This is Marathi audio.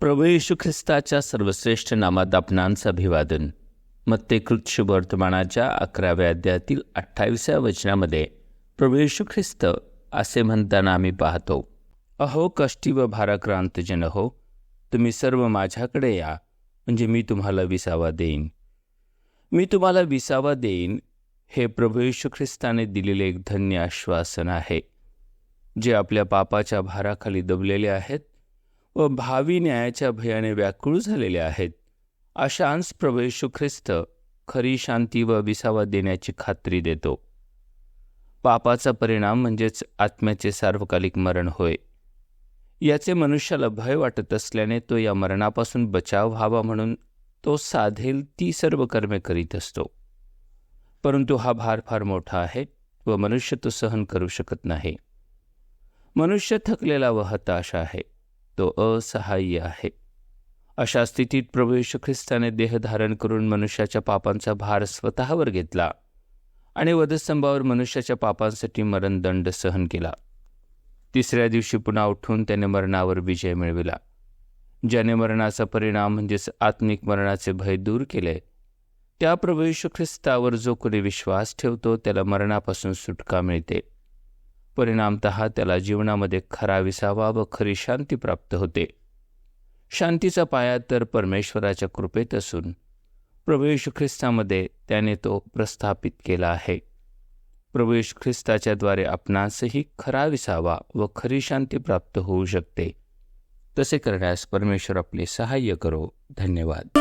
प्रभू येशू ख्रिस्ताच्या सर्वश्रेष्ठ नामात आपणांचं अभिवादन. मत्ते कृच्छ वर्तमानाच्या अकराव्या अध्यायातील अठ्ठावीसव्या वचनामध्ये प्रभू येशू ख्रिस्त असे म्हणताना आम्ही पाहतो अहो कष्टी व भाराक्रांतजन हो तुम्ही सर्व माझ्याकडे या म्हणजे मी तुम्हाला विसावा देईन. मी तुम्हाला विसावा देईन. हे प्रभू यशू ख्रिस्ताने दिलेले एक धन्य आश्वासन आहे. जे आपल्या पापाच्या भाराखाली दबलेले आहेत व भावी न्यायाच्या भयाने व्याकुळ झालेले आहेत. अशांस प्रभू यशू ख्रिस्त खरी शांती व विसावा देण्याची खात्री देतो. पापाचा परिणाम म्हणजेच आत्म्याचे सार्वकालिक मरण होय. याचे मनुष्याला भय वाटत असल्याने तो या मरणापासून बचाव व्हावा म्हणून तो साधेल ती सर्व कर्मे करीत असतो. परंतु हा भार फार मोठा आहे व मनुष्य तो सहन करू शकत नाही. मनुष्य थकलेला व हताश आहे तो असहाय्य आहे. अशा स्थितीत प्रभू यशू ख्रिस्ताने देह धारण करून मनुष्याच्या पापांचा भार स्वतःवर घेतला आणि वधस्तंभावर मनुष्याच्या पापांसाठी मरणदंड सहन केला. तिसऱ्या दिवशी पुन्हा उठून त्याने मरणावर विजय मिळविला. ज्याने मरणाचा परिणाम म्हणजेच आत्मिक मरणाचे भय दूर केले. त्या प्रभू ख्रिस्तावर जो कोणी विश्वास ठेवतो त्याला मरणापासून सुटका मिळते. परिणामत त्याला जीवनामध्ये खरा विसावा व खरी शांती प्राप्त होते. शांतीचा पाया तर परमेश्वराच्या कृपेत असून प्रभू ख्रिस्तामध्ये त्याने तो प्रस्थापित केला आहे. प्रभू येशू ख्रिस्ताच्याद्वारे आपणासही खरा विसावा व खरी शांती प्राप्त होऊ शकते. तसे करण्यास परमेश्वर आपले सहाय्य करो. धन्यवाद.